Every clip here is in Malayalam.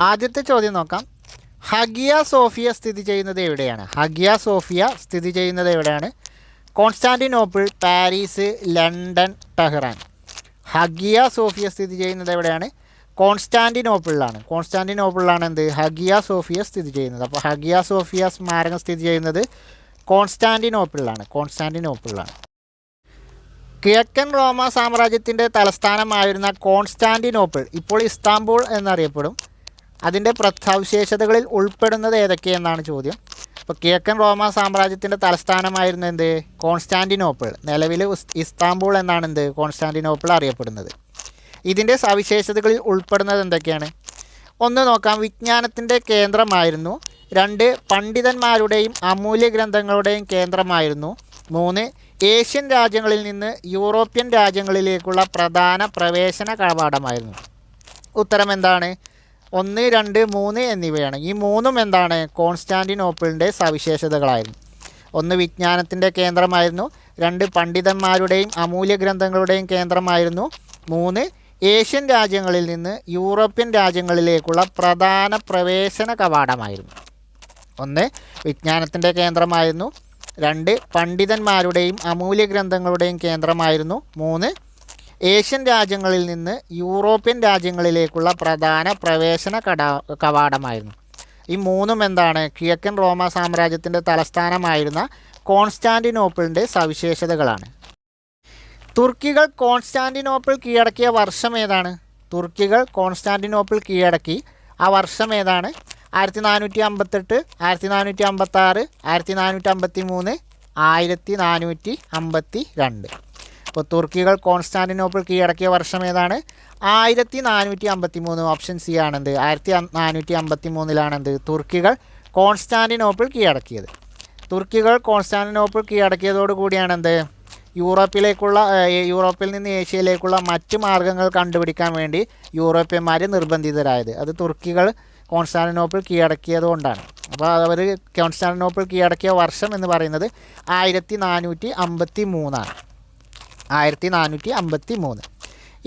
ആദ്യത്തെ ചോദ്യം നോക്കാം. ഹഗിയ സോഫിയ സ്ഥിതി ചെയ്യുന്നത് എവിടെയാണ്? ഹഗിയ സോഫിയ സ്ഥിതി ചെയ്യുന്നത് എവിടെയാണ്? Constantinople Paris London Tehran. Hagia Sophia സ്ഥിതി ചെയ്യുന്നത് എവിടെയാണ്? കോൺസ്റ്റാന്റിനോപ്പിളിലാണ്. കോൺസ്റ്റാന്റിനോപ്പിളിലാണ് എന്ത്? ഹഗിയ സോഫിയ സ്ഥിതി ചെയ്യുന്നത്. അപ്പോൾ ഹഗിയ സോഫിയ സ്മാരകം സ്ഥിതി ചെയ്യുന്നത് കോൺസ്റ്റാന്റിനോപ്പിളിലാണ്. കോൺസ്റ്റാന്റിനോപ്പിളിലാണ്. കിഴക്കൻ റോമ സാമ്രാജ്യത്തിന്റെ തലസ്ഥാനമായിരുന്ന കോൺസ്റ്റാന്റിനോപ്പിൾ ഇപ്പോൾ ഇസ്താംബൂൾ എന്നറിയപ്പെടും. അതിന്റെ പ്രസവിശേഷതകളിൽ ഉൾപ്പെടുന്നത് ഏതൊക്കെയെന്നാണ് ചോദ്യം. അപ്പോൾ കിഴക്കൻ റോമ സാമ്രാജ്യത്തിന്റെ തലസ്ഥാനമായിരുന്നു എന്ത്? കോൺസ്റ്റാന്റിനോപ്പിൾ. നിലവിൽ ഇസ്താംബൂൾ എന്നാണ് എന്ത് കോൺസ്റ്റാന്റിനോപ്പിൾ അറിയപ്പെടുന്നത്. ഇതിന്റെ സവിശേഷതകളിൽ ഉൾപ്പെടുന്നത് എന്തൊക്കെയാണ്? ഒന്ന് നോക്കാം. വിജ്ഞാനത്തിന്റെ കേന്ദ്രമായിരുന്നു. രണ്ട് പണ്ഡിതന്മാരുടെയും അമൂല്യ ഗ്രന്ഥങ്ങളുടെയും കേന്ദ്രമായിരുന്നു. മൂന്ന് ഏഷ്യൻ രാജ്യങ്ങളിൽ നിന്ന് യൂറോപ്യൻ രാജ്യങ്ങളിലേക്കുള്ള പ്രധാന പ്രവേശന കവാടമായിരുന്നു. ഉത്തരം എന്താണ്? ഒന്ന് രണ്ട് മൂന്ന് എന്നിവയാണ്. ഈ മൂന്നും എന്താണ്? കോൺസ്റ്റാന്റിനോപ്പിളിന്റെ സവിശേഷതകളായിരുന്നു. ഒന്ന് വിജ്ഞാനത്തിന്റെ കേന്ദ്രമായിരുന്നു. രണ്ട് പണ്ഡിതന്മാരുടെയും അമൂല്യ ഗ്രന്ഥങ്ങളുടെയും കേന്ദ്രമായിരുന്നു. മൂന്ന് ഏഷ്യൻ രാജ്യങ്ങളിൽ നിന്ന് യൂറോപ്യൻ രാജ്യങ്ങളിലേക്കുള്ള പ്രധാന പ്രവേശന കവാടമായിരുന്നു. ഒന്ന് വിജ്ഞാനത്തിന്റെ കേന്ദ്രമായിരുന്നു. രണ്ട് പണ്ഡിതന്മാരുടെയും അമൂല്യ ഗ്രന്ഥങ്ങളുടെയും കേന്ദ്രമായിരുന്നു. മൂന്ന് ഏഷ്യൻ രാജ്യങ്ങളിൽ നിന്ന് യൂറോപ്യൻ രാജ്യങ്ങളിലേക്കുള്ള പ്രധാന പ്രവേശന കടാ കവാടമായിരുന്നു. ഈ മൂന്നും എന്താണ്? കിഴക്കൻ റോമ സാമ്രാജ്യത്തിന്റെ തലസ്ഥാനമായിരുന്ന കോൺസ്റ്റാന്റിനോപ്പിളിന്റെ സവിശേഷതകളാണ്. തുർക്കികൾ കോൺസ്റ്റാന്റിനോപ്പിൾ കീഴടക്കിയ വർഷം ഏതാണ്? തുർക്കികൾ കോൺസ്റ്റാന്റിനോപ്പിൾ കീഴടക്കി. ആ വർഷം ഏതാണ്? ആയിരത്തി നാനൂറ്റി അമ്പത്തെട്ട് ആയിരത്തി നാനൂറ്റി അമ്പത്താറ് ആയിരത്തി നാനൂറ്റി അമ്പത്തി മൂന്ന് ആയിരത്തി നാനൂറ്റി അമ്പത്തി രണ്ട് അപ്പോൾ തുർക്കികൾ കോൺസ്റ്റാന്റിനോപ്പിൾ കീഴടക്കിയ വർഷം ഏതാണ്? ആയിരത്തി നാനൂറ്റി അമ്പത്തി മൂന്ന് ഓപ്ഷൻ സി ആണെന്ത്? ആയിരത്തി നാനൂറ്റി അമ്പത്തി മൂന്നിലാണെന്ത് തുർക്കികൾ കോൺസ്റ്റാന്റിനോപ്പിൾ കീഴടക്കിയത്. തുർക്കികൾ കോൺസ്റ്റാന്റിനോപ്പിൾ കീഴടക്കിയതോടുകൂടിയാണെന്ത് യൂറോപ്പിലേക്കുള്ള യൂറോപ്പിൽ നിന്ന് ഏഷ്യയിലേക്കുള്ള മറ്റ് മാർഗങ്ങൾ കണ്ടുപിടിക്കാൻ വേണ്ടി യൂറോപ്യന്മാർ നിർബന്ധിതരായത്. അത് തുർക്കികൾ കോൺസ്റ്റാന്റിനോപ്പിൾ കീഴടക്കിയതുകൊണ്ടാണ് അപ്പോൾ അവർ കോൺസ്റ്റാന്റിനോപ്പിൾ കീഴടക്കിയ വർഷം എന്ന് പറയുന്നത് ആയിരത്തി നാനൂറ്റി അമ്പത്തി മൂന്നാണ് ആയിരത്തി നാനൂറ്റി അമ്പത്തി മൂന്ന്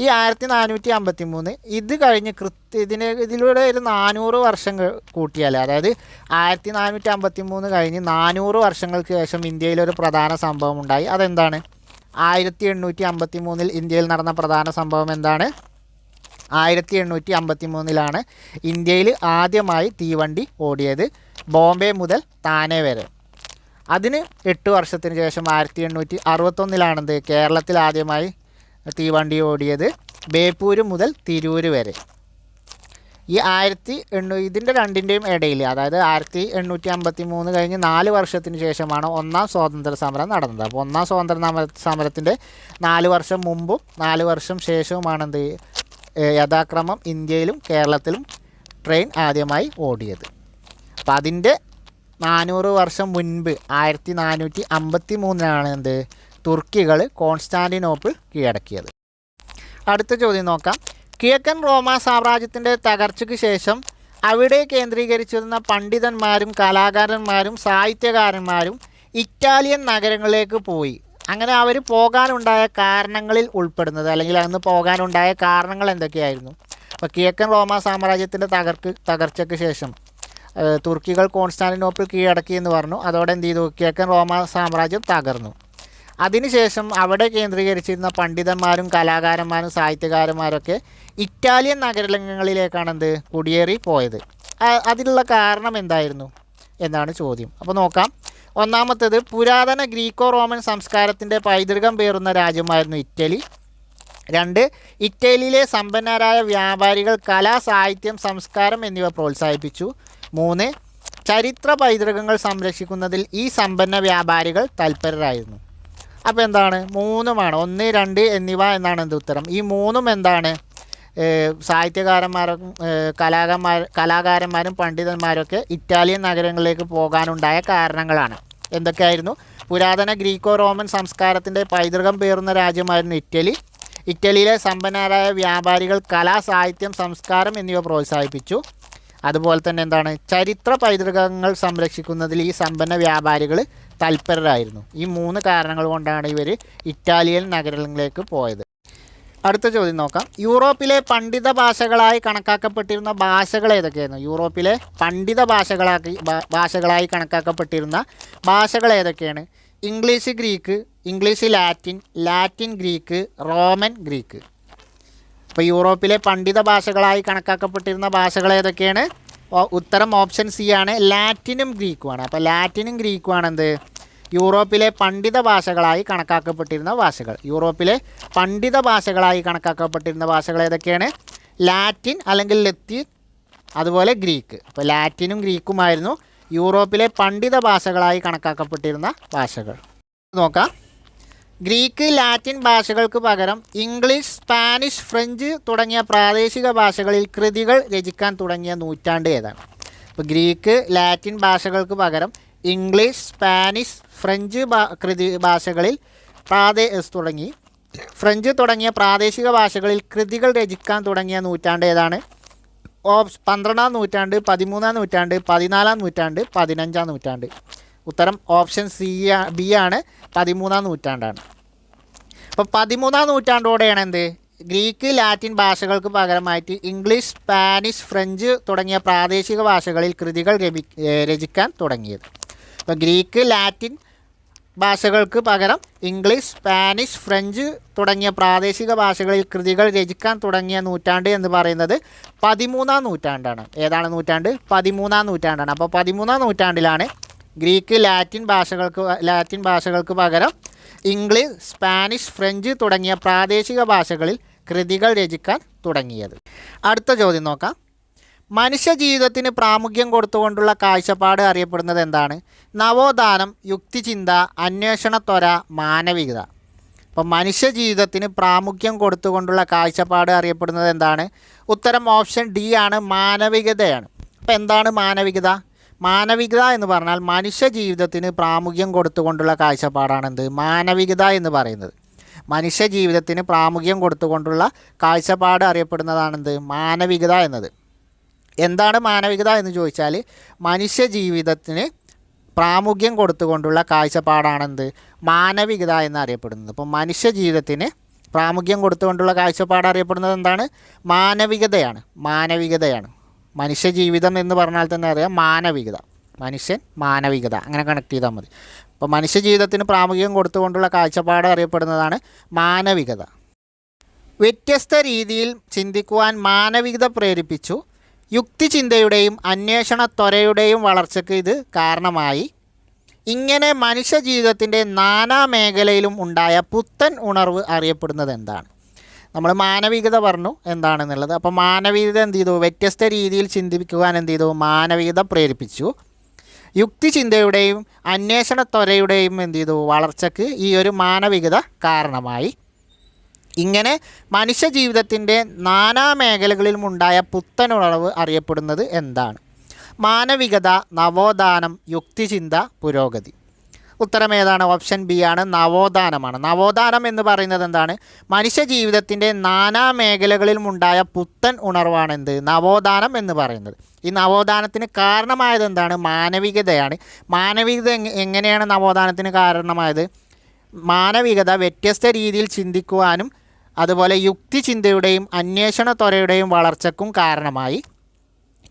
ഈ ആയിരത്തി നാനൂറ്റി അമ്പത്തി മൂന്ന് ഇത് കഴിഞ്ഞ് കൃത്യ ഇതിന് ഇതിലൂടെ ഒരു നാനൂറ് വർഷം കൂട്ടിയാൽ അതായത് ആയിരത്തി നാനൂറ്റി അമ്പത്തി മൂന്ന് കഴിഞ്ഞ് നാനൂറ് വർഷങ്ങൾക്ക് ശേഷം ഇന്ത്യയിലൊരു പ്രധാന സംഭവം ഉണ്ടായി. അതെന്താണ്? ആയിരത്തി എണ്ണൂറ്റി അമ്പത്തി മൂന്നിൽ ഇന്ത്യയിൽ നടന്ന പ്രധാന സംഭവം എന്താണ്? ആയിരത്തി എണ്ണൂറ്റി അമ്പത്തി മൂന്നിലാണ് ഇന്ത്യയിൽ ആദ്യമായി തീവണ്ടി ഓടിയത് ബോംബെ മുതൽ താനെ വരെ. അതിന് എട്ട് വർഷത്തിന് ശേഷം ആയിരത്തി എണ്ണൂറ്റി അറുപത്തൊന്നിലാണെന്ത് കേരളത്തിൽ ആദ്യമായി തീവണ്ടി ഓടിയത് ബേപ്പൂര് മുതൽ തിരൂര് വരെ. ഈ ആയിരത്തി എണ്ണൂ ഇതിന്റെ രണ്ടിന്റെയും ഇടയിൽ അതായത് ആയിരത്തി എണ്ണൂറ്റി അമ്പത്തി മൂന്ന് കഴിഞ്ഞ് നാല് വർഷത്തിന് ശേഷമാണ് ഒന്നാം സ്വാതന്ത്ര്യ സമരം നടന്നത്. അപ്പോൾ ഒന്നാം സ്വാതന്ത്ര്യ സമര- സമരത്തിന്റെ നാല് വർഷം മുമ്പും നാല് വർഷം ശേഷവുമാണ് എന്ത് യഥാക്രമം ഇന്ത്യയിലും കേരളത്തിലും ട്രെയിൻ ആദ്യമായി ഓടിയത്. അപ്പം അതിന്റെ നാനൂറ് വർഷം മുൻപ് ആയിരത്തി നാനൂറ്റി അമ്പത്തി മൂന്നിലാണ് എന്ത് തുർക്കികൾ കോൺസ്റ്റാന്റിനോപ്പിൾ കീഴടക്കിയത്. അടുത്ത ചോദ്യം നോക്കാം. കിഴക്കൻ റോമ സാമ്രാജ്യത്തിന്റെ തകർച്ചയ്ക്ക് ശേഷം അവിടെ കേന്ദ്രീകരിച്ചിരുന്ന പണ്ഡിതന്മാരും കലാകാരന്മാരും സാഹിത്യകാരന്മാരും ഇറ്റാലിയൻ നഗരങ്ങളിലേക്ക് പോയി. അങ്ങനെ അവർ പോകാനുണ്ടായ കാരണങ്ങളിൽ ഉൾപ്പെടുന്നത് അല്ലെങ്കിൽ അന്ന് പോകാനുണ്ടായ കാരണങ്ങൾ എന്തൊക്കെയായിരുന്നു? അപ്പോൾ കിഴക്കൻ റോമ സാമ്രാജ്യത്തിന്റെ തകർക്ക് തകർച്ചയ്ക്ക് ശേഷം തുർക്കികൾ കോൺസ്റ്റാന്റിനോപ്പിൾ കീഴടക്കി എന്ന് പറഞ്ഞു. അതോടെ എന്ത് ചെയ്തു? കിഴക്കൻ റോമ സാമ്രാജ്യം തകർന്നു. അതിനുശേഷം അവിടെ കേന്ദ്രീകരിച്ചിരുന്ന പണ്ഡിതന്മാരും കലാകാരന്മാരും സാഹിത്യകാരന്മാരൊക്കെ ഇറ്റാലിയൻ നഗരങ്ങളിലേക്കാണ് എന്ത് കുടിയേറി പോയത്. അതിനുള്ള കാരണം എന്തായിരുന്നു? എന്നാണ് ചോദ്യം. അപ്പോൾ നോക്കാം. ഒന്നാമത്തേത് പുരാതന ഗ്രീക്കോ റോമൻ സംസ്കാരത്തിന്റെ പൈതൃകം പേറുന്ന രാജ്യമായിരുന്നു ഇറ്റലി. രണ്ട് ഇറ്റലിയിലെ സമ്പന്നരായ വ്യാപാരികൾ കല സാഹിത്യം സംസ്കാരം എന്നിവ പ്രോത്സാഹിപ്പിച്ചു. മൂന്ന് ചരിത്ര പൈതൃകങ്ങൾ സംരക്ഷിക്കുന്നതിൽ ഈ സമ്പന്ന വ്യാപാരികൾ തൽപരരായിരുന്നു. അപ്പോൾ എന്താണ്? മൂന്നുമാണ് ഒന്ന് രണ്ട് എന്നിവ എന്നാണ് എന്റെ ഉത്തരം. ഈ മൂന്നും എന്താണ്? സാഹിത്യകാരന്മാരും കലാകാരന്മാർ കലാകാരന്മാരും പണ്ഡിതന്മാരൊക്കെ ഇറ്റാലിയൻ നഗരങ്ങളിലേക്ക് പോകാനുണ്ടായ കാരണങ്ങളാണ്. എന്തൊക്കെയായിരുന്നു? പുരാതന ഗ്രീക്കോ റോമൻ സംസ്കാരത്തിന്റെ പൈതൃകം പേറുന്ന രാജ്യമായിരുന്നു ഇറ്റലി. ഇറ്റലിയിലെ സമ്പന്നരായ വ്യാപാരികൾ കല സാഹിത്യം സംസ്കാരം എന്നിവ പ്രോത്സാഹിപ്പിച്ചു. അതുപോലെ തന്നെ എന്താണ്? ചരിത്ര പൈതൃകങ്ങൾ സംരക്ഷിക്കുന്നതിൽ ഈ സമ്പന്ന വ്യാപാരികൾ തൽപരരായിരുന്നു. ഈ മൂന്ന് കാരണങ്ങൾ കൊണ്ടാണ് ഇവർ ഇറ്റാലിയൻ നഗരങ്ങളിലേക്ക് പോയത്. അടുത്ത ചോദ്യം നോക്കാം. യൂറോപ്പിലെ പണ്ഡിത ഭാഷകളായി കണക്കാക്കപ്പെട്ടിരുന്ന ഭാഷകൾ ഏതൊക്കെയായിരുന്നു? യൂറോപ്പിലെ പണ്ഡിത ഭാഷകളാക്കി ഭാഷകളായി കണക്കാക്കപ്പെട്ടിരുന്ന ഭാഷകൾ ഏതൊക്കെയാണ്? English Greek English Latin Latin Greek Roman Greek. ഇപ്പോൾ യൂറോപ്പിലെ പണ്ഡിത ഭാഷകളായി കണക്കാക്കപ്പെട്ടിരുന്ന ഭാഷകൾ ഏതൊക്കെയാണ്? ഉത്തരം ഓപ്ഷൻ സി ആണ്. ലാറ്റിനും ഗ്രീക്കുമാണ് അപ്പോൾ ലാറ്റിനും ഗ്രീക്കുമാണ് എന്ത്? യൂറോപ്പിലെ പണ്ഡിത ഭാഷകളായി കണക്കാക്കപ്പെട്ടിരുന്ന ഭാഷകൾ. യൂറോപ്പിലെ പണ്ഡിത ഭാഷകളായി കണക്കാക്കപ്പെട്ടിരുന്ന ഭാഷകൾ ഏതൊക്കെയാണ്? ലാറ്റിൻ അല്ലെങ്കിൽ ലത്തി അതുപോലെ ഗ്രീക്ക്. അപ്പോൾ ലാറ്റിനും ഗ്രീക്കുമായിരുന്നു യൂറോപ്പിലെ പണ്ഡിത ഭാഷകളായി കണക്കാക്കപ്പെട്ടിരുന്ന ഭാഷകൾ. നോക്കാം. ഗ്രീക്ക് ലാറ്റിൻ ഭാഷകൾക്ക് പകരം ഇംഗ്ലീഷ് സ്പാനിഷ് ഫ്രഞ്ച് തുടങ്ങിയ പ്രാദേശിക ഭാഷകളിൽ കൃതികൾ രചിക്കാൻ തുടങ്ങിയ നൂറ്റാണ്ട് ഏതാണ്. അപ്പോൾ ഗ്രീക്ക് ലാറ്റിൻ ഭാഷകൾക്ക് പകരം ഇംഗ്ലീഷ് സ്പാനിഷ് ഫ്രഞ്ച് കൃതി ഭാഷകളിൽ പ്രാദേ തുടങ്ങി. ഫ്രഞ്ച് തുടങ്ങിയ പ്രാദേശിക ഭാഷകളിൽ കൃതികൾ രചിക്കാൻ തുടങ്ങിയ നൂറ്റാണ്ട് ഏതാണ്. ഓപ്സ് പന്ത്രണ്ടാം നൂറ്റാണ്ട് പതിമൂന്നാം നൂറ്റാണ്ട് പതിനാലാം നൂറ്റാണ്ട് പതിനഞ്ചാം നൂറ്റാണ്ട്. ഉത്തരം ഓപ്ഷൻ സി ബി ആണ്. പതിമൂന്നാം നൂറ്റാണ്ടാണ്. അപ്പോൾ പതിമൂന്നാം നൂറ്റാണ്ടോടെയാണ് എന്ത്? ഗ്രീക്ക് ലാറ്റിൻ ഭാഷകൾക്ക് പകരമായിട്ട് ഇംഗ്ലീഷ് സ്പാനിഷ് ഫ്രഞ്ച് തുടങ്ങിയ പ്രാദേശിക ഭാഷകളിൽ കൃതികൾ രചി രചിക്കാൻ തുടങ്ങിയത്. അപ്പോൾ ഗ്രീക്ക് ലാറ്റിൻ ഭാഷകൾക്ക് പകരം ഇംഗ്ലീഷ് സ്പാനിഷ് ഫ്രഞ്ച് തുടങ്ങിയ പ്രാദേശിക ഭാഷകളിൽ കൃതികൾ രചിക്കാൻ തുടങ്ങിയ നൂറ്റാണ്ട് എന്ന് പറയുന്നത് പതിമൂന്നാം നൂറ്റാണ്ടാണ്. ഏതാണ് നൂറ്റാണ്ട്? പതിമൂന്നാം നൂറ്റാണ്ടാണ്. അപ്പോൾ പതിമൂന്നാം നൂറ്റാണ്ടിലാണ് ഗ്രീക്ക് ലാറ്റിൻ ഭാഷകൾക്ക് ലാറ്റിൻ ഭാഷകൾക്ക് പകരം ഇംഗ്ലീഷ് സ്പാനിഷ് ഫ്രഞ്ച് തുടങ്ങിയ പ്രാദേശിക ഭാഷകളിൽ കൃതികൾ രചിക്കാൻ തുടങ്ങിയത്. അടുത്ത ചോദ്യം നോക്കാം. മനുഷ്യ ജീവിതത്തിന് പ്രാമുഖ്യം കൊടുത്തുകൊണ്ടുള്ള കാഴ്ചപ്പാട് അറിയപ്പെടുന്നത് എന്താണ്? നവോത്ഥാനം യുക്തിചിന്ത അന്വേഷണത്വര മാനവികത. അപ്പം മനുഷ്യ ജീവിതത്തിന് പ്രാമുഖ്യം കൊടുത്തുകൊണ്ടുള്ള കാഴ്ചപ്പാട് അറിയപ്പെടുന്നത് എന്താണ്? ഉത്തരം ഓപ്ഷൻ ഡി ആണ് മാനവികതയാണ്. അപ്പം എന്താണ് മാനവികത? മാനവികത എന്ന് പറഞ്ഞാൽ മനുഷ്യ ജീവിതത്തിന് പ്രാമുഖ്യം കൊടുത്തുകൊണ്ടുള്ള കാഴ്ചപ്പാടാണെന്ത്? മാനവികത എന്ന് പറയുന്നത്. മനുഷ്യ ജീവിതത്തിന് പ്രാമുഖ്യം കൊടുത്തുകൊണ്ടുള്ള കാഴ്ചപ്പാട് അറിയപ്പെടുന്നതാണെന്ത്? മാനവികത എന്നത്. എന്താണ് മാനവികത എന്ന് ചോദിച്ചാൽ മനുഷ്യ ജീവിതത്തിന് പ്രാമുഖ്യം കൊടുത്തുകൊണ്ടുള്ള കാഴ്ചപ്പാടാണെന്ത്? മാനവികത എന്നറിയപ്പെടുന്നത്. അപ്പോൾ മനുഷ്യ ജീവിതത്തിന് പ്രാമുഖ്യം കൊടുത്തുകൊണ്ടുള്ള കാഴ്ചപ്പാട് അറിയപ്പെടുന്നത് എന്താണ്? മാനവികതയാണ്. മാനവികതയാണ്. മനുഷ്യ ജീവിതം എന്ന് പറഞ്ഞാൽ തന്നെ അറിയാം മാനവികത. മനുഷ്യൻ മാനവികത. അങ്ങനെ കണക്ട് ചെയ്താൽ മതി. അപ്പോൾ മനുഷ്യജീവിതത്തിന് പ്രാമുഖ്യം കൊടുത്തുകൊണ്ടുള്ള കാഴ്ചപ്പാട് അറിയപ്പെടുന്നതാണ് മാനവികത. വ്യത്യസ്ത രീതിയിൽ ചിന്തിക്കുവാൻ മാനവികത പ്രേരിപ്പിച്ചു. യുക്തിചിന്തയുടെയും അന്വേഷണ ത്വരയുടെയും വളർച്ചയ്ക്ക് ഇത് കാരണമായി. ഇങ്ങനെ മനുഷ്യ ജീവിതത്തിന്റെ നാനാ മേഖലയിലും ഉണ്ടായ പുത്തൻ ഉണർവ് അറിയപ്പെടുന്നത് എന്താണ്? നമ്മൾ മാനവികത പറഞ്ഞു എന്താണെന്നുള്ളത്. അപ്പോൾ മാനവികത എന്ത് ചെയ്തു? വ്യത്യസ്ത രീതിയിൽ ചിന്തിക്കുവാൻ എന്ത് ചെയ്തു? മാനവികത പ്രേരിപ്പിച്ചു. യുക്തിചിന്തയുടെയും അന്വേഷണ ത്വരയുടെയും എന്ത് ചെയ്തു? വളർച്ചയ്ക്ക് ഈ ഒരു മാനവികത കാരണമായി. ഇങ്ങനെ മനുഷ്യ ജീവിതത്തിന്റെ നാനാ മേഖലകളിലും ഉണ്ടായ പുത്തൻ ഉണർവ് അറിയപ്പെടുന്നത് എന്താണ്? മാനവികത നവോത്ഥാനം യുക്തിചിന്ത പുരോഗതി. ഉത്തരം ഏതാണ്? ഓപ്ഷൻ ബി ആണ് നവോത്ഥാനമാണ്. നവോത്ഥാനം എന്ന് പറയുന്നത് എന്താണ്? മനുഷ്യ ജീവിതത്തിന്റെ നാനാ മേഖലകളിലും ഉണ്ടായ പുത്തൻ ഉണർവാണ് എന്ത് നവോത്ഥാനം എന്ന് പറയുന്നത്. ഈ നവോത്ഥാനത്തിന് കാരണമായത് എന്താണ്? മാനവികതയാണ്. മാനവികത എങ്ങനെയാണ് നവോത്ഥാനത്തിന് കാരണമായത്? മാനവികത വ്യത്യസ്ത രീതിയിൽ ചിന്തിക്കുവാനും അതുപോലെ യുക്തിചിന്തയുടെയും അന്വേഷണ ത്വരയുടെയും വളർച്ചയ്ക്കും കാരണമായി.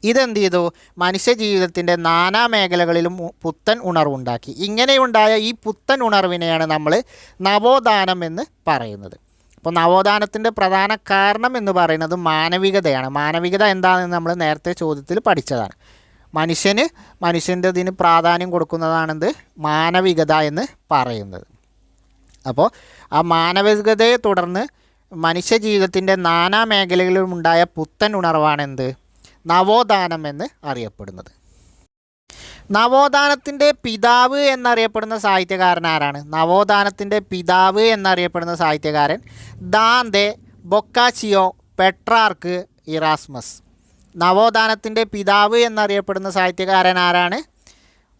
ഇതെന്ത് ചെയ്തു? മനുഷ്യ ജീവിതത്തിന്റെ നാനാ മേഖലകളിലും പുത്തൻ ഉണർവുണ്ടാക്കി. ഇങ്ങനെയുണ്ടായ ഈ പുത്തൻ ഉണർവിനെയാണ് നമ്മൾ നവോത്ഥാനം എന്ന് പറയുന്നത്. അപ്പോൾ നവോത്ഥാനത്തിന്റെ പ്രധാന കാരണം എന്ന് പറയുന്നത് മാനവികതയാണ്. മാനവികത എന്താണെന്ന് നമ്മൾ നേരത്തെ ചോദ്യത്തിൽ പഠിച്ചതാണ്. മനുഷ്യന് മനുഷ്യന്റെ ഇതിന് പ്രാധാന്യം കൊടുക്കുന്നതാണെന്ത്? മാനവികത എന്ന് പറയുന്നത്. അപ്പോൾ ആ മാനവികതയെ തുടർന്ന് മനുഷ്യ ജീവിതത്തിന്റെ നാനാ മേഖലകളിലും ഉണ്ടായ പുത്തൻ ഉണർവാണെന്ത്? നവോത്ഥാനം എന്ന് അറിയപ്പെടുന്നത്. നവോത്ഥാനത്തിന്റെ പിതാവ് എന്നറിയപ്പെടുന്ന സാഹിത്യകാരൻ ആരാണ്? നവോത്ഥാനത്തിന്റെ പിതാവ് എന്നറിയപ്പെടുന്ന സാഹിത്യകാരൻ ദാന്തെ ബൊക്കാച്ചിയോ പെട്രാർക്ക് ഇറാസ്മസ്. നവോത്ഥാനത്തിന്റെ പിതാവ് എന്നറിയപ്പെടുന്ന സാഹിത്യകാരൻ ആരാണ്?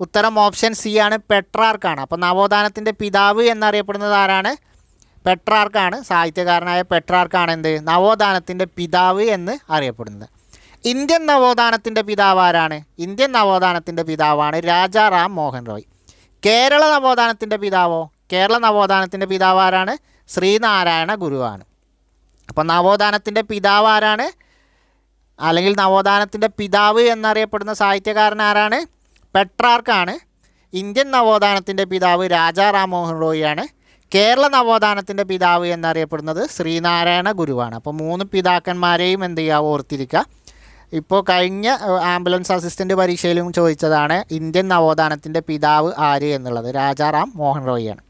ഉത്തരം ഓപ്ഷൻ സി ആണ് പെട്രാർക്കാണ്. അപ്പോൾ നവോത്ഥാനത്തിന്റെ പിതാവ് എന്നറിയപ്പെടുന്നത് ആരാണ്? പെട്രാർക്കാണ്. സാഹിത്യകാരനായ പെട്രാർക്കാണ് എന്ത്? നവോത്ഥാനത്തിന്റെ പിതാവ് എന്ന് അറിയപ്പെടുന്നത്. ഇന്ത്യൻ നവോത്ഥാനത്തിന്റെ പിതാവ് ആരാണ്? ഇന്ത്യൻ നവോത്ഥാനത്തിന്റെ പിതാവാണ് രാജാറാം മോഹൻ റോയ്. കേരള നവോത്ഥാനത്തിന്റെ പിതാവോ? കേരള നവോത്ഥാനത്തിന്റെ പിതാവ് ആരാണ്? ശ്രീനാരായണ ഗുരുവാണ്. അപ്പോൾ നവോത്ഥാനത്തിന്റെ പിതാവ് ആരാണ്? അല്ലെങ്കിൽ നവോത്ഥാനത്തിന്റെ പിതാവ് എന്നറിയപ്പെടുന്ന സാഹിത്യകാരൻ ആരാണ്? പെട്രാർക്കാണ്. ഇന്ത്യൻ നവോത്ഥാനത്തിന്റെ പിതാവ് രാജാ റാം മോഹൻ റോയിയാണ്. കേരള നവോത്ഥാനത്തിന്റെ പിതാവ് എന്നറിയപ്പെടുന്നത് ശ്രീനാരായണ ഗുരുവാണ്. അപ്പോൾ മൂന്ന് പിതാക്കന്മാരെയും എന്ത് ചെയ്യുക? ഓർത്തിരിക്കുക. ഇപ്പോൾ കഴിഞ്ഞ ആംബുലൻസ് അസിസ്റ്റന്റ് പരീക്ഷയിലും ചോദിച്ചതാണ് ഇന്ത്യൻ നവോത്ഥാനത്തിന്റെ പിതാവ് ആര് എന്നുള്ളത്. രാജാറാം മോഹൻ റോയിയാണ്.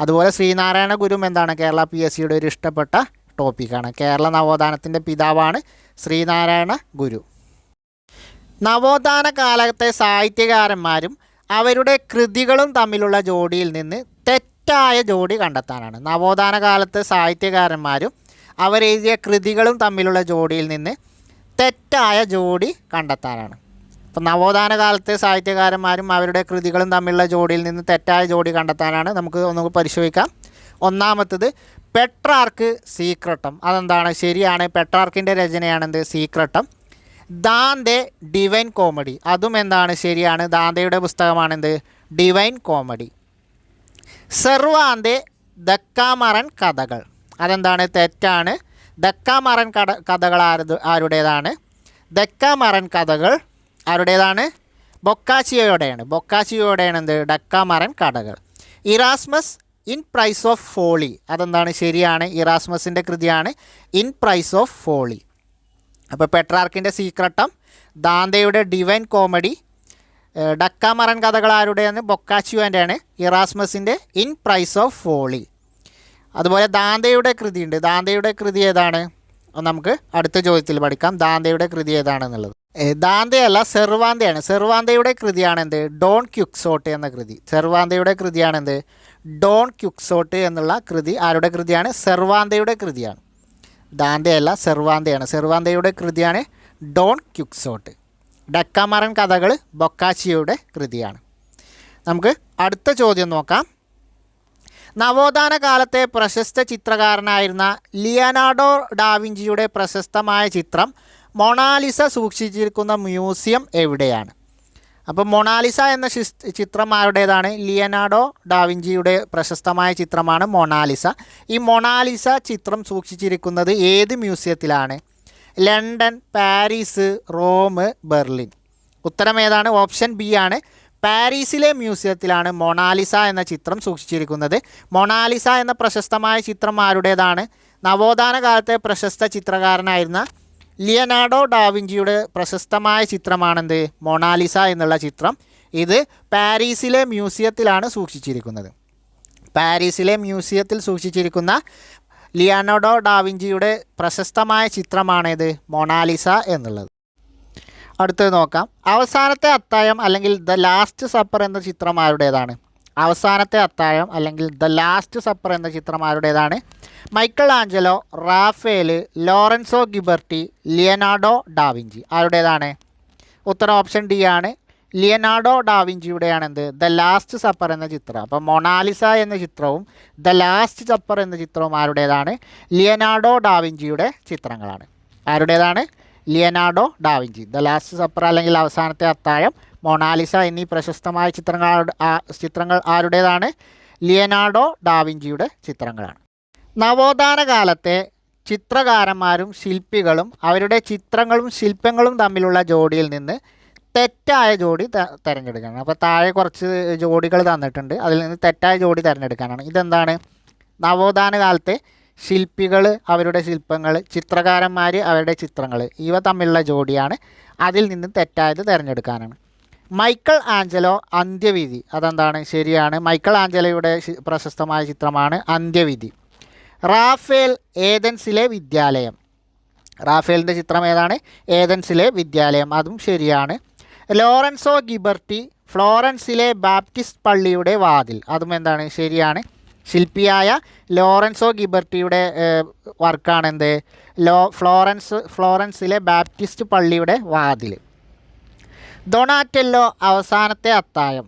അതുപോലെ ശ്രീനാരായണ ഗുരു എന്താണ്? കേരള പി എസ് സിയുടെ ഒരു ഇഷ്ടപ്പെട്ട ടോപ്പിക്കാണ് കേരള നവോത്ഥാനത്തിന്റെ പിതാവാണ് ശ്രീനാരായണ ഗുരു. നവോത്ഥാന കാലത്തെ സാഹിത്യകാരന്മാരും അവരുടെ കൃതികളും തമ്മിലുള്ള ജോഡിയിൽ നിന്ന് തെറ്റായ ജോഡി കണ്ടെത്താനാണ്. നവോത്ഥാന കാലത്തെ സാഹിത്യകാരന്മാരും അവരെഴുതിയ കൃതികളും തമ്മിലുള്ള ജോഡിയിൽ നിന്ന് തെറ്റായ ജോഡി കണ്ടെത്താനാണ്. ഇപ്പം നവോത്ഥാന കാലത്തെ സാഹിത്യകാരന്മാരും അവരുടെ കൃതികളും തമ്മിലുള്ള ജോഡിയിൽ നിന്ന് തെറ്റായ ജോഡി കണ്ടെത്താനാണ് നമുക്ക് ഒന്ന് പരിശോധിക്കാം. ഒന്നാമത്തത് പെട്രാർക്ക് സീക്രട്ടം. അതെന്താണ്? ശരിയാണ്. പെട്രാർക്കിന്റെ രചനയാണെന്ത്? സീക്രട്ടം. Dante Divine Comedy. അതും എന്താണ്? ശരിയാണ്. ദാന്തയുടെ പുസ്തകമാണെന്ത്? Divine comedy. സെർവാന്തെ ദക്കാമറൻ കഥകൾ. അതെന്താണ്? തെറ്റാണ്. ദക്കാമറൻ കഥ കഥകൾ ആരത് ആരുടേതാണ്? ദക്കാമറൻ കഥകൾ ആരുടേതാണ്? ബൊക്കാച്ചിയോടെയാണ് ബൊക്കാച്ചിയോടെയാണ് എന്ത്? ഡക്കാമറൻ കഥകൾ. Erasmus in praise of folly. അതെന്താണ്? ശരിയാണ്. ഇറാസ്മസിന്റെ കൃതിയാണ് ഇൻ പ്രൈസ് ഓഫ് ഫോളി. അപ്പോൾ പെട്രാർക്കിന്റെ സീക്രട്ടം ദാന്തയുടെ ഡിവൈൻ കോമഡി ഡക്കാമറൻ കഥകൾ ആരുടെയാണ് ബൊക്കാശിയോന്റെയാണ് ഇറാസ്മസിന്റെ ഇൻ പ്രൈസ് ഓഫ് ഫോളി. അതുപോലെ ദാന്തയുടെ കൃതിയുണ്ട്. ദാന്തയുടെ കൃതി ഏതാണ്? നമുക്ക് അടുത്ത ചോദ്യത്തിൽ പഠിക്കാം. ദാന്തയുടെ കൃതി ഏതാണെന്നുള്ളത്. ദാന്തയല്ല സെർവാന്തയാണ്. സെർവാന്തയുടെ കൃതിയാണ് എന്ത് ഡോൺ ക്യുക്സോട്ട് എന്ന കൃതി. സെർവാന്തയുടെ കൃതിയാണ് എന്ത് ഡോൺ ക്യുക്സോട്ട് എന്നുള്ള കൃതി. ആരുടെ കൃതിയാണ്? സെർവാന്തയുടെ കൃതിയാണ്. ദാന്തയല്ല സെർവാന്തയാണ്. സെർവാന്തയുടെ കൃതിയാണ് ഡോൺ ക്യുക്സോട്ട്. ഡക്കാമറൻ കഥകൾ ബൊക്കാച്ചിയുടെ കൃതിയാണ്. നമുക്ക് അടുത്ത ചോദ്യം നോക്കാം. നവോത്ഥാന കാലത്തെ പ്രശസ്ത ചിത്രകാരനായിരുന്ന ലിയനാർഡോ ഡാവിഞ്ചിയുടെ പ്രശസ്തമായ ചിത്രം മൊണാലിസ സൂക്ഷിച്ചിരിക്കുന്ന മ്യൂസിയം എവിടെയാണ്? അപ്പോൾ മൊണാലിസ എന്ന ചിത്രം ആരുടേതാണ്? ലിയനാർഡോ ഡാവിഞ്ചിയുടെ പ്രശസ്തമായ ചിത്രമാണ് മൊണാലിസ. ഈ മൊണാലിസ ചിത്രം സൂക്ഷിച്ചിരിക്കുന്നത് ഏത് മ്യൂസിയത്തിലാണ്? London Paris Rome Berlin. ഉത്തരം ഏതാണ്? ഓപ്ഷൻ ബി ആണ്. പാരീസിലെ മ്യൂസിയത്തിലാണ് മൊണാലിസ എന്ന ചിത്രം സൂക്ഷിച്ചിരിക്കുന്നത്. മൊണാലിസ എന്ന പ്രശസ്തമായ ചിത്രം ആരുടേതാണ്? നവോത്ഥാന കാലത്തെ പ്രശസ്ത ചിത്രകാരനായിരുന്ന ലിയനാർഡോ ഡാവിഞ്ചിയുടെ പ്രശസ്തമായ ചിത്രമാണെന്ത്? മൊണാലിസ എന്നുള്ള ചിത്രം. ഇത് പാരീസിലെ മ്യൂസിയത്തിലാണ് സൂക്ഷിച്ചിരിക്കുന്നത്. പാരീസിലെ മ്യൂസിയത്തിൽ സൂക്ഷിച്ചിരിക്കുന്ന ലിയാനോഡോ ഡാവിഞ്ചിയുടെ പ്രശസ്തമായ ചിത്രമാണേത്? മൊണാലിസ എന്നുള്ളത്. അടുത്തത് നോക്കാം. അവസാനത്തെ അത്തായം അല്ലെങ്കിൽ ദ ലാസ്റ്റ് സപ്പർ എന്ന ചിത്രം ആരുടേതാണ്? അവസാനത്തെ അത്തായം അല്ലെങ്കിൽ ദ ലാസ്റ്റ് സപ്പർ എന്ന ചിത്രം ആരുടേതാണ്? Michelangelo Raphael Lorenzo Ghiberti Leonardo da Vinci. ആരുടേതാണ്? ഉത്തരം ഓപ്ഷൻ ഡി ആണ്. ലിയനാർഡോ ഡാവിഞ്ചിയുടെയാണ് എന്ത് ദ ലാസ്റ്റ് സപ്പർ എന്ന ചിത്രം. അപ്പോൾ മൊണാലിസ എന്ന ചിത്രവും ദ ലാസ്റ്റ് സപ്പർ എന്ന ചിത്രവും ആരുടേതാണ്? ലിയനാർഡോ ഡാവിഞ്ചിയുടെ ചിത്രങ്ങളാണ്. ആരുടേതാണ്? Leonardo da Vinci the last supper അല്ലെങ്കിൽ അവസാനത്തെ അത്താഴം. മൊണാലിസ എന്നീ പ്രശസ്തമായ ചിത്രങ്ങൾ ചിത്രങ്ങൾ ആരുടേതാണ്? ലിയനാർഡോ ഡാവിഞ്ചിയുടെ ചിത്രങ്ങളാണ്. നവോത്ഥാന കാലത്തെ ചിത്രകാരന്മാരും ശില്പികളും അവരുടെ ചിത്രങ്ങളും ശില്പങ്ങളും തമ്മിലുള്ള ജോഡിയിൽ നിന്ന് തെറ്റായ ജോഡി തിരഞ്ഞെടുക്കണം അപ്പോൾ താഴെ കുറച്ച് ജോഡികൾ തന്നിട്ടുണ്ട്. അതിൽ നിന്ന് തെറ്റായ ജോഡി തിരഞ്ഞെടുക്കാനാണ്. ഇതെന്താണ്? നവോത്ഥാന കാലത്തെ ശില്പികൾ അവരുടെ ശില്പങ്ങൾ ചിത്രകാരന്മാർ അവരുടെ ചിത്രങ്ങൾ ഇവ തമ്മിലുള്ള ജോഡിയാണ്. അതിൽ നിന്ന് തെറ്റായത് തിരഞ്ഞെടുക്കാനാണ്. Michael Angelo അന്ത്യവിധി. അതെന്താണ്? ശരിയാണ്. മൈക്കിൾ ആഞ്ചലോയുടെ പ്രശസ്തമായ ചിത്രമാണ് അന്ത്യവിധി. റാഫേൽ ഏതൻസിലെ വിദ്യാലയം. റാഫേലിന്റെ ചിത്രം ഏതാണ്? ഏതൻസിലെ വിദ്യാലയം. അതും ശരിയാണ്. ലോറൻസോ ഗിബർട്ടി ഫ്ലോറൻസിലെ ബാപ്റ്റിസ്റ്റ് പള്ളിയുടെ വാതിൽ. അതും എന്താണ്? ശരിയാണ്. ശില്പിയായ ലോറൻസോ ഗിബർട്ടിയുടെ വർക്കാണ് എന്ത്? ലോ ഫ്ലോറൻസ് ഫ്ലോറൻസിലെ ബാപ്റ്റിസ്റ്റ് പള്ളിയുടെ വാതിൽ. ഡൊണാറ്റെല്ലോ അവസാനത്തെ അത്തായം.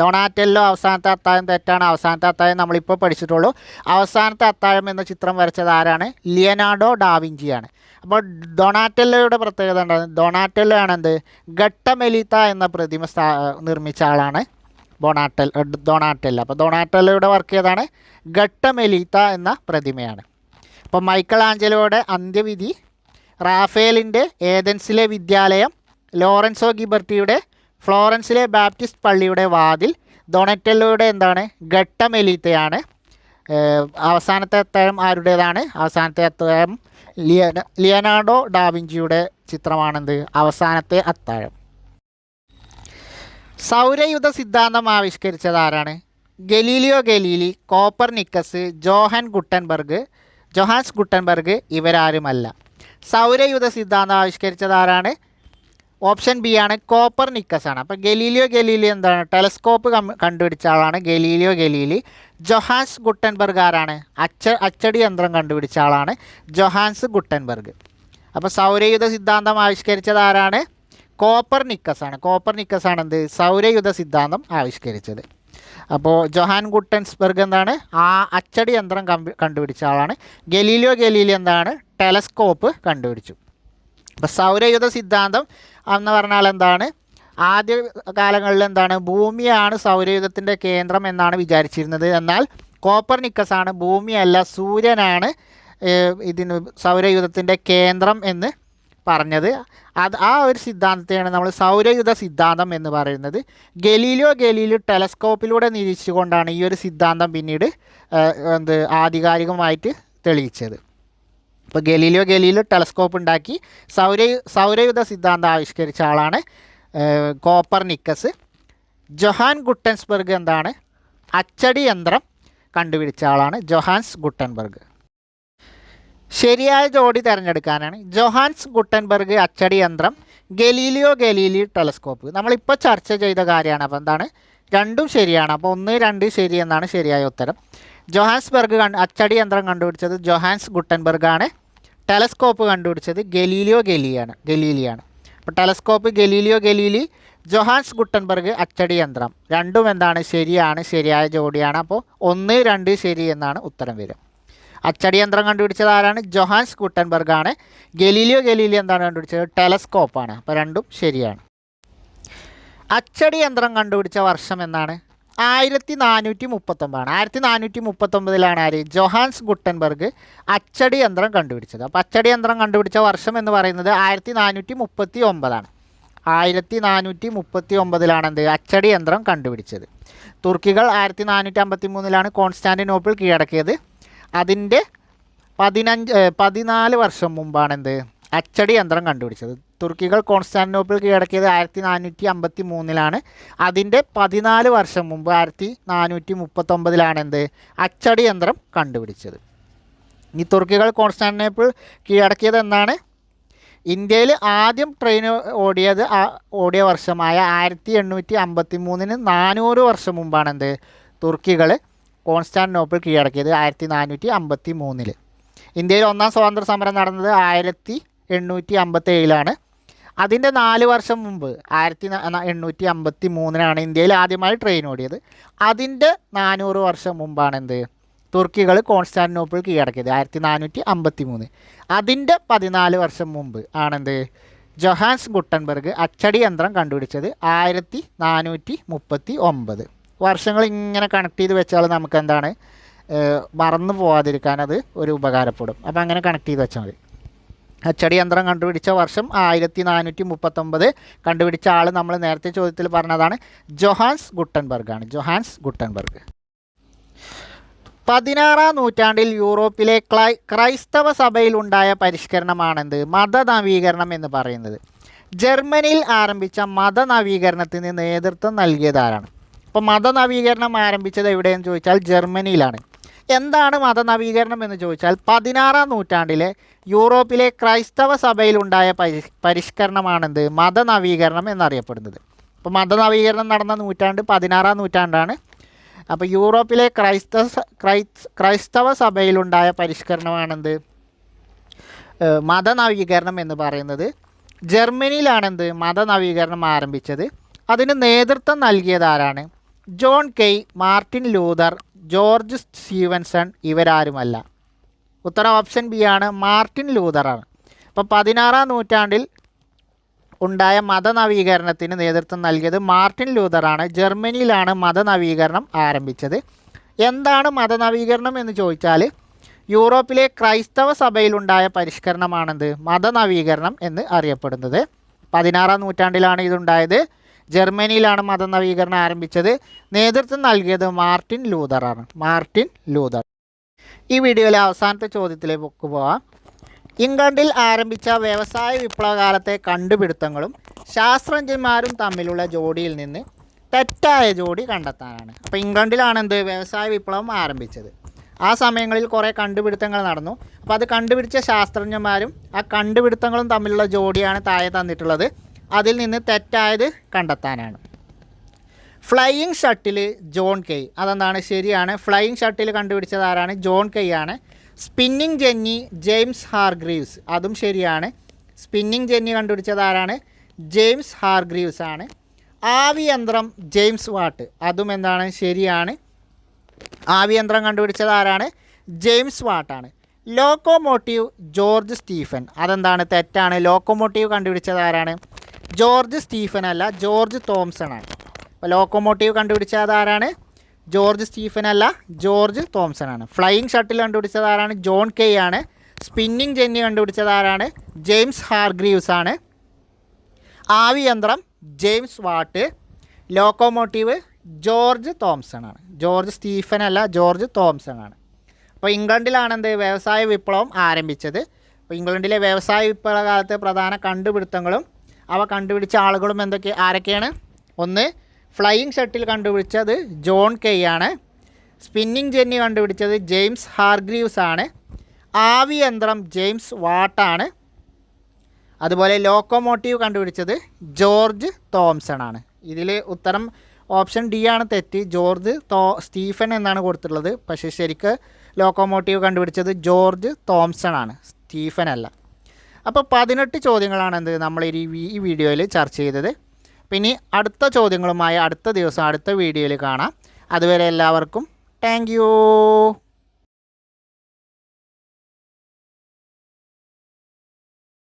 ഡൊണാറ്റെല്ലോ അവസാനത്തെ അത്തായം തെറ്റാണ്. അവസാനത്തെ അത്തായം നമ്മളിപ്പോൾ പഠിച്ചിട്ടുള്ളൂ. അവസാനത്തെ അത്തായം എന്ന ചിത്രം വരച്ചത് ആരാണ്? ലിയനാർഡോ ഡാവിഞ്ചിയാണ്. അപ്പോൾ ഡൊണാറ്റെല്ലോയുടെ പ്രത്യേകത എന്താണ് ഡൊണാറ്റെല്ലോ ആണെന്ത് ഗട്ടമെലിത്ത എന്ന പ്രതിമ നിർമ്മിച്ച ആളാണ്. ബൊണാറ്റൽ ഡൊണാറ്റെല്ലോ അപ്പോൾ ഡൊണാറ്റെല്ലോയുടെ വർക്ക് ഏതാണ് ഘട്ടമെലീത്ത എന്ന പ്രതിമയാണ്. അപ്പോൾ മൈക്കിൾ ആഞ്ചലോയുടെ അന്ത്യവിധി റാഫേലിന്റെ ഏതൻസിലെ വിദ്യാലയം ലോറൻസോ ഗിബർട്ടിയുടെ ഫ്ലോറൻസിലെ ബാപ്റ്റിസ്റ്റ് പള്ളിയുടെ വാതിൽ ഡൊണറ്റെല്ലോയുടെ എന്താണ് ഘട്ടമെലീത്തയാണ്. അവസാനത്തെ അത്തരം ആരുടേതാണ്? അവസാനത്തെ അത്തരം ലിയ ലിയനാർഡോ ഡാവിഞ്ചിയുടെ ചിത്രമാണെന്ത്? അവസാനത്തെ അത്താഴം സൗരയുധ സിദ്ധാന്തം ആവിഷ്കരിച്ചത് ആരാണ്? Galileo Galilei Copernicus Johann Gutenberg Johannes Gutenberg ഇവരാരുമല്ല. സൗരയുധ സിദ്ധാന്തം ആവിഷ്കരിച്ചത് ആരാണ്? ഓപ്ഷൻ ബി ആണ് കോപ്പർ നിക്കസ് ആണ്. അപ്പോൾ ഗലീലിയോ ഗലീലി എന്താണ്? ടെലസ്കോപ്പ് കണ്ടുപിടിച്ച ആളാണ് ഗലീലിയോ ഗലീലി. ജൊഹാൻസ് ഗുട്ടൻബർഗ് ആരാണ്? അച്ച അച്ചടി യന്ത്രം കണ്ടുപിടിച്ച ആളാണ് ജൊഹാൻസ് ഗുട്ടൻബർഗ്. അപ്പോൾ സൗരയുധ സിദ്ധാന്തം ആവിഷ്കരിച്ചത് ആരാണ്? കോപ്പർ നിക്കസ് ആണ് കോപ്പർ നിക്കസ് ആണ് എന്ത്? സൗരയുധ സിദ്ധാന്തം ആവിഷ്കരിച്ചത്. അപ്പോൾ ജൊഹാൻ ഗുട്ടൻസ്ബർഗ് എന്താണ്? ആ അച്ചടി യന്ത്രം കണ്ടുപിടിച്ച ആളാണ്. ഗലീലിയോ ഗലീലി എന്താണ്? ടെലസ്കോപ്പ് കണ്ടുപിടിച്ചു. അപ്പോൾ സൗരയുധ സിദ്ധാന്തം എന്ന് പറഞ്ഞാൽ എന്താണ്? ആദ്യ കാലങ്ങളിൽ എന്താണ്? ഭൂമിയാണ് സൗരയുധത്തിന്റെ കേന്ദ്രം എന്നാണ് വിചാരിച്ചിരുന്നത്. എന്നാൽ കോപ്പർനിക്കസ് ആണ് ഭൂമിയല്ല സൂര്യനാണ് ഇതിന് സൗരയുധത്തിന്റെ കേന്ദ്രം എന്ന് പറഞ്ഞത്. അത് ആ ഒരു സിദ്ധാന്തത്തെയാണ് നമ്മൾ സൗരയുധ സിദ്ധാന്തം എന്ന് പറയുന്നത്. ഗലീലിയോ ഗലീലിയോ ടെലസ്കോപ്പിലൂടെ നിരീക്ഷിച്ചുകൊണ്ടാണ് ഈ ഒരു സിദ്ധാന്തം പിന്നീട് എന്ത് ആധികാരികമായിട്ട് തെളിയിച്ചത്. ഇപ്പോൾ ഗലീലിയോ ഗലീലിയോ ടെലസ്കോപ്പ് ഉണ്ടാക്കി സൗര സൗരയുധ സിദ്ധാന്തം ആവിഷ്കരിച്ച ആളാണ് കോപ്പർ നിക്കസ് ജൊഹാൻ ഗുട്ടൻസ്ബർഗ് എന്താണ്? അച്ചടി യന്ത്രം കണ്ടുപിടിച്ച ആളാണ് ജൊഹാൻസ് ഗുട്ടൻബർഗ്. ശരിയായ ജോഡി തിരഞ്ഞെടുക്കാനാണ് ജൊഹാൻസ് ഗുട്ടൻബർഗ് അച്ചടി യന്ത്രം ഗലീലിയോ ഗലീലി ടെലസ്കോപ്പ്. നമ്മളിപ്പോൾ ചർച്ച ചെയ്ത കാര്യമാണ്. അപ്പോൾ എന്താണ്? രണ്ടും ശരിയാണ്. അപ്പോൾ ഒന്ന് രണ്ട് ശരി എന്നാണ് ശരിയായ ഉത്തരം. ജൊഹാൻസ്ബർഗ് അച്ചടി യന്ത്രം കണ്ടുപിടിച്ചത് ജൊഹാൻസ് ഗുട്ടൻബർഗാണ്. ടെലസ്കോപ്പ് കണ്ടുപിടിച്ചത് ഗലീലിയോ ഗലിയാണ് ഗലീലിയാണ്. അപ്പോൾ telescope Galileo Galilei Johannes Gutenberg അച്ചടി യന്ത്രം. രണ്ടും എന്താണ്? ശരിയാണ്. ശരിയായ ജോഡിയാണ്. അപ്പോൾ ഒന്ന് രണ്ട് ശരി എന്നാണ് ഉത്തരം വരിക. അച്ചടി യന്ത്രം കണ്ടുപിടിച്ചത് ആരാണ്? ജൊഹാൻസ് ഗുട്ടൻബർഗ് ആണ് ഗലീലിയോ ഗലീലി എന്താണ് കണ്ടുപിടിച്ചത്? ടെലസ്കോപ്പാണ്. അപ്പോൾ രണ്ടും ശരിയാണ്. അച്ചടി യന്ത്രം കണ്ടുപിടിച്ച വർഷം എന്നാണ്? ആയിരത്തി നാനൂറ്റി മുപ്പത്തൊമ്പതാണ് ആയിരത്തി നാനൂറ്റി മുപ്പത്തൊമ്പതിലാണ് ആര്? ജൊഹാൻസ് ഗുട്ടൻബർഗ് അച്ചടി യന്ത്രം കണ്ടുപിടിച്ചത്. അപ്പോൾ അച്ചടി യന്ത്രം കണ്ടുപിടിച്ച വർഷം എന്ന് പറയുന്നത് ആയിരത്തി നാനൂറ്റി മുപ്പത്തി ഒമ്പതാണ് ആയിരത്തി നാനൂറ്റി മുപ്പത്തി ഒമ്പതിലാണ് എന്ത്? അച്ചടി യന്ത്രം കണ്ടുപിടിച്ചത്. തുർക്കികൾ ആയിരത്തി നാനൂറ്റി അമ്പത്തി മൂന്നിലാണ് കോൺസ്റ്റാന്റിനോപ്പിൾ കീഴടക്കിയത്. അതിന്റെ പതിനഞ്ച് പതിനാല് വർഷം മുമ്പാണ് എന്ത്? അച്ചടി യന്ത്രം കണ്ടുപിടിച്ചത്. തുർക്കികൾ കോൺസ്റ്റാന്റിനോപ്പിൾ കീഴടക്കിയത് ആയിരത്തി നാനൂറ്റി അമ്പത്തി മൂന്നിലാണ് അതിന്റെ പതിനാല് വർഷം മുമ്പ് ആയിരത്തി നാനൂറ്റി മുപ്പത്തൊമ്പതിലാണ് എന്ത്? അച്ചടി യന്ത്രം കണ്ടുപിടിച്ചത്. ഈ തുർക്കികൾ കോൺസ്റ്റാന്റിനോപ്പിൾ കീഴടക്കിയത് എന്നാണ്? ഇന്ത്യയിൽ ആദ്യം ട്രെയിൻ ഓടിയത് ഓടിയ വർഷമായ ആയിരത്തി എണ്ണൂറ്റി അമ്പത്തി മൂന്നിന് നാനൂറ് വർഷം മുമ്പാണ് എന്ത്? തുർക്കികൾ കോൺസ്റ്റാന്റിനോപ്പിൾ കീഴടക്കിയത് ആയിരത്തി നാനൂറ്റി അമ്പത്തി മൂന്നിൽ ഇന്ത്യയിൽ ഒന്നാം സ്വാതന്ത്ര്യ സമരം നടന്നത് ആയിരത്തി എണ്ണൂറ്റി അമ്പത്തി ഏഴിലാണ് അതിന്റെ നാല് വർഷം മുമ്പ് ആയിരത്തി എണ്ണൂറ്റി അമ്പത്തി മൂന്നിനാണ് ഇന്ത്യയിൽ ആദ്യമായി ട്രെയിൻ ഓടിയത്. അതിന്റെ നാനൂറ് വർഷം മുമ്പാണ് എന്ത്? തുർക്കികൾ കോൺസ്റ്റാന്റിനോപ്പിൾ കീഴടക്കിയത് ആയിരത്തി നാനൂറ്റി അമ്പത്തി മൂന്ന് അതിന്റെ പതിനാല് വർഷം മുമ്പ് ആണെന്ത് ജൊഹാൻസ് ഗുട്ടൻബർഗ് അച്ചടി യന്ത്രം കണ്ടുപിടിച്ചത് ആയിരത്തി നാനൂറ്റി മുപ്പത്തി ഒമ്പത് വർഷങ്ങൾ ഇങ്ങനെ കണക്ട് ചെയ്ത് വെച്ചാൽ നമുക്ക് എന്താണ് മറന്നു പോവാതിരിക്കാൻ അത് ഒരു ഉപകാരപ്പെടും. അപ്പോൾ അങ്ങനെ കണക്ട് ചെയ്ത് വെച്ചാൽ മതി. അച്ചടി യന്ത്രം കണ്ടുപിടിച്ച വർഷം ആയിരത്തി നാനൂറ്റി മുപ്പത്തൊമ്പത് കണ്ടുപിടിച്ച ആൾ നമ്മൾ നേരത്തെ ചോദ്യത്തിൽ പറഞ്ഞതാണ് ജൊഹാൻസ് ഗുട്ടൻബർഗ് ആണ് ജൊഹാൻസ് ഗുട്ടൻബർഗ്. പതിനാറാം നൂറ്റാണ്ടിൽ യൂറോപ്പിലെ ക്ലൈ ക്രൈസ്തവ സഭയിൽ ഉണ്ടായ പരിഷ്കരണമാണെന്ത്? മതനവീകരണം എന്ന് പറയുന്നത്. ജർമ്മനിയിൽ ആരംഭിച്ച മതനവീകരണത്തിന് നേതൃത്വം നൽകിയതാരാണ് അപ്പോൾ മതനവീകരണം ആരംഭിച്ചത് എവിടെയെന്ന് ചോദിച്ചാൽ ജർമ്മനിയിലാണ്. എന്താണ് മതനവീകരണം എന്ന് ചോദിച്ചാൽ പതിനാറാം നൂറ്റാണ്ടിലെ യൂറോപ്പിലെ ക്രൈസ്തവ സഭയിലുണ്ടായ പരി പരിഷ്കരണമാണെന്ത്? മതനവീകരണം എന്നറിയപ്പെടുന്നത്. അപ്പോൾ മതനവീകരണം നടന്ന നൂറ്റാണ്ട് പതിനാറാം നൂറ്റാണ്ടാണ്. അപ്പോൾ യൂറോപ്പിലെ ക്രൈസ്തവ ക്രൈസ് ക്രൈസ്തവ സഭയിലുണ്ടായ പരിഷ്കരണമാണെന്ത്? മതനവീകരണം എന്ന് പറയുന്നത് ജർമ്മനിയിലാണെന്ത് മതനവീകരണം ആരംഭിച്ചത്? അതിന് നേതൃത്വം നൽകിയത് ആരാണ്? John Kay Martin Luther George Stephenson ഇവരാരുമല്ല. ഉത്തരം ഓപ്ഷൻ ബി ആണ്. മാർട്ടിൻ ലൂതറാണ് അപ്പോൾ പതിനാറാം നൂറ്റാണ്ടിൽ ഉണ്ടായ മതനവീകരണത്തിന് നേതൃത്വം നൽകിയത് മാർട്ടിൻ ലൂതറാണ് ജർമ്മനിയിലാണ് മതനവീകരണം ആരംഭിച്ചത്. എന്താണ് മതനവീകരണം എന്ന് ചോദിച്ചാൽ യൂറോപ്പിലെ ക്രൈസ്തവ സഭയിലുണ്ടായ പരിഷ്കരണമാണെന്ത്? മതനവീകരണം എന്ന് അറിയപ്പെടുന്നത്. പതിനാറാം നൂറ്റാണ്ടിലാണ് ഇതുണ്ടായത്. ജർമ്മനിയിലാണ് മതനവീകരണം ആരംഭിച്ചത്. നേതൃത്വം നൽകിയത് മാർട്ടിൻ ലൂതറാണ് മാർട്ടിൻ ലൂതർ. ഈ വീഡിയോയിലെ അവസാനത്തെ ചോദ്യത്തിലേക്ക് പോവാം. ഇംഗ്ലണ്ടിൽ ആരംഭിച്ച വ്യവസായ വിപ്ലവകാലത്തെ കണ്ടുപിടുത്തങ്ങളും ശാസ്ത്രജ്ഞന്മാരും തമ്മിലുള്ള ജോഡിയിൽ നിന്ന് തെറ്റായ ജോഡി കണ്ടെത്താനാണ്. അപ്പോൾ ഇംഗ്ലണ്ടിലാണ് എന്ത്? വ്യവസായ വിപ്ലവം ആരംഭിച്ചത്. ആ സമയങ്ങളിൽ കുറേ കണ്ടുപിടുത്തങ്ങൾ നടന്നു. അപ്പോൾ അത് കണ്ടുപിടിച്ച ശാസ്ത്രജ്ഞന്മാരും ആ കണ്ടുപിടുത്തങ്ങളും തമ്മിലുള്ള ജോഡിയാണ് താഴെ തന്നിട്ടുള്ളത്. അതിൽ നിന്ന് തെറ്റായത് കണ്ടെത്താനാണ്. ഫ്ലൈയിങ് ഷട്ടിൽ ജോൺ കെയ് അതെന്താണ്? ശരിയാണ്. ഫ്ലൈയിങ് ഷട്ടിൽ കണ്ടുപിടിച്ചത് ആരാണ്? ജോൺ കെയ് ആണ്. സ്പിന്നിങ് ജെന്നി ജെയിംസ് ഹാർഗ്രീവ്സ് അതും ശരിയാണ്. സ്പിന്നിങ് ജെന്നി കണ്ടുപിടിച്ചത് ആരാണ്? ജെയിംസ് ഹാർഗ്രീവ്സ് ആണ്. ആവിയന്ത്രം ജെയിംസ് വാട്ട് അതും എന്താണ്? ശരിയാണ്. ആവിയന്ത്രം കണ്ടുപിടിച്ചത് ആരാണ്? ജെയിംസ് വാട്ടാണ് ലോക്കോമോട്ടീവ് ജോർജ് സ്റ്റീഫൻ അതെന്താണ്? തെറ്റാണ്. ലോക്കോമോട്ടീവ് കണ്ടുപിടിച്ചത് ആരാണ്? ജോർജ് സ്റ്റീഫൻ അല്ല ജോർജ് തോംസൺ ആണ്. അപ്പോൾ ലോക്കോമോട്ടീവ് കണ്ടുപിടിച്ചത് ആരാണ്? ജോർജ് സ്റ്റീഫൻ അല്ല ജോർജ് തോംസൺ ആണ്. ഫ്ലൈയിങ് ഷട്ടിൽ കണ്ടുപിടിച്ചത് ആരാണ്? ജോൺ കെ ആണ്. സ്പിന്നിങ് ജെന്നി കണ്ടുപിടിച്ചത് ആരാണ്? ജെയിംസ് ഹാർഗ്രീവ്സ് ആണ്. ആവി യന്ത്രം James Watt. Locomotive George Thomson ആണ്. ജോർജ് സ്റ്റീഫൻ അല്ല ജോർജ് തോംസൺ ആണ്. അപ്പോൾ ഇംഗ്ലണ്ടിലാണ് എന്ത്? വ്യവസായ വിപ്ലവം ആരംഭിച്ചത്. അപ്പോൾ ഇംഗ്ലണ്ടിലെ വ്യവസായ വിപ്ലവ കാലത്തെ പ്രധാന കണ്ടുപിടുത്തങ്ങളും അവ കണ്ടുപിടിച്ച ആളുകളും എന്തൊക്കെ ആരൊക്കെയാണ്? ഒന്ന് ഫ്ലൈയിങ് ഷട്ടിൽ കണ്ടുപിടിച്ചത് ജോൺ കെ ആണ്. സ്പിന്നിങ് ജെന്നി കണ്ടുപിടിച്ചത് ജെയിംസ് ഹാർഗ്രീവ്സ് ആണ്. ആവി യന്ത്രം ജെയിംസ് വാട്ടാണ് അതുപോലെ ലോക്കോമോട്ടീവ് കണ്ടുപിടിച്ചത് ജോർജ് തോംസൺ ആണ്. ഇതിൽ ഉത്തരം ഓപ്ഷൻ ഡി ആണ് തെറ്റ്. ജോർജ് തോ സ്റ്റീഫൻ എന്നാണ് കൊടുത്തിട്ടുള്ളത്. പക്ഷേ ശരിക്ക് ലോക്കോമോട്ടീവ് കണ്ടുപിടിച്ചത് ജോർജ് തോംസൺ ആണ്. സ്റ്റീഫൻ അല്ല. അപ്പോൾ പതിനെട്ട് ചോദ്യങ്ങളാണ് എന്ത് നമ്മൾ ഈ വീഡിയോയിൽ ചർച്ച ചെയ്തത്. പിന്നെ അടുത്ത ചോദ്യങ്ങളുമായി അടുത്ത ദിവസം അടുത്ത വീഡിയോയിൽ കാണാം. അതുവരെ എല്ലാവർക്കും താങ്ക്